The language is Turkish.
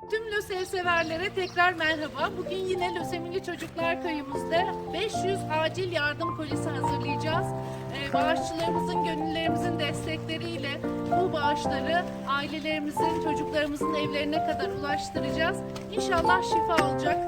Tüm lösev severlere tekrar merhaba. Bugün yine Lösemili Çocuklar Köyümüzde 500 acil yardım kolisi hazırlayacağız. Ee, bağışçılarımızın, gönüllerimizin destekleriyle bu bağışları ailelerimizin, çocuklarımızın evlerine kadar ulaştıracağız. İnşallah şifa olacak.